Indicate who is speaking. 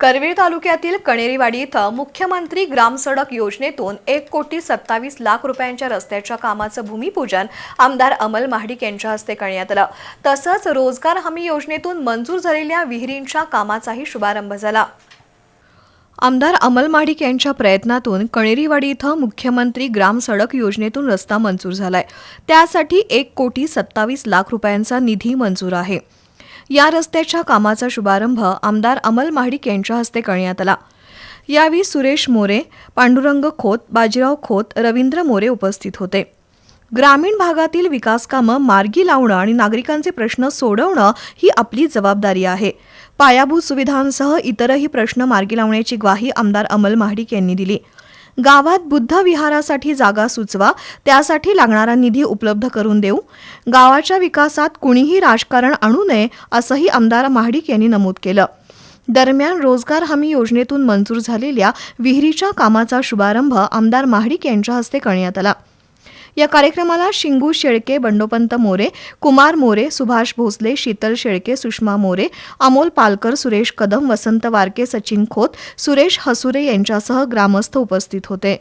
Speaker 1: करवीर तालुक्यातील कणेरीवाडी इथं मुख्यमंत्री ग्रामसडक योजनेतून एक कोटी सत्तावीस लाख रुपयांच्या रस्त्याच्या कामाचं भूमिपूजन आमदार अमल महाडिक यांच्या हस्ते करण्यात आलं. तसंच रोजगार हमी योजनेतून मंजूर झालेल्या विहिरींच्या कामाचाही शुभारंभ झाला. आमदार अमल माडिक यांच्या प्रयत्नातून कणेरीवाडी इथं मुख्यमंत्री ग्राम सडक योजनेतून रस्ता मंजूर झालाय. त्यासाठी एक कोटी सत्तावीस लाख रुपयांचा निधी मंजूर आहे. या रस्त्याच्या कामाचा शुभारंभ आमदार अमल महाडिक यांच्या हस्ते करण्यात आला. यावेळी सुरेश मोरे पांडुरंग खोत बाजीराव खोत रवींद्र मोरे उपस्थित होते. ग्रामीण भागातील विकासकामं मार्गी लावणं आणि नागरिकांचे प्रश्न सोडवणं ही आपली जबाबदारी आहे. पायाभूत सुविधांसह इतरही प्रश्न मार्गी लावण्याची ग्वाही आमदार अमल महाडिक यांनी दिली. गावात बुद्ध विहारासाठी जागा सुचवा त्यासाठी लागणारा निधी उपलब्ध करून देऊ. गावाच्या विकासात कुणीही राजकारण आणू नये असंही आमदार महाडिक यांनी नमूद केलं. दरम्यान रोजगार हमी योजनेतून मंजूर झालेल्या विहिरीच्या कामाचा शुभारंभ आमदार महाडिक यांच्या हस्ते करण्यात आला. या कार्यक्रमाला शिंगू शेळके बंडोपंत मोरे कुमार मोरे सुभाष भोसले शीतल शेळके सुषमा मोरे अमोल पालकर सुरेश कदम वसंत वारके सचिन खोत सुरेश हसुरे यांच्यासह ग्रामस्थ उपस्थित होते.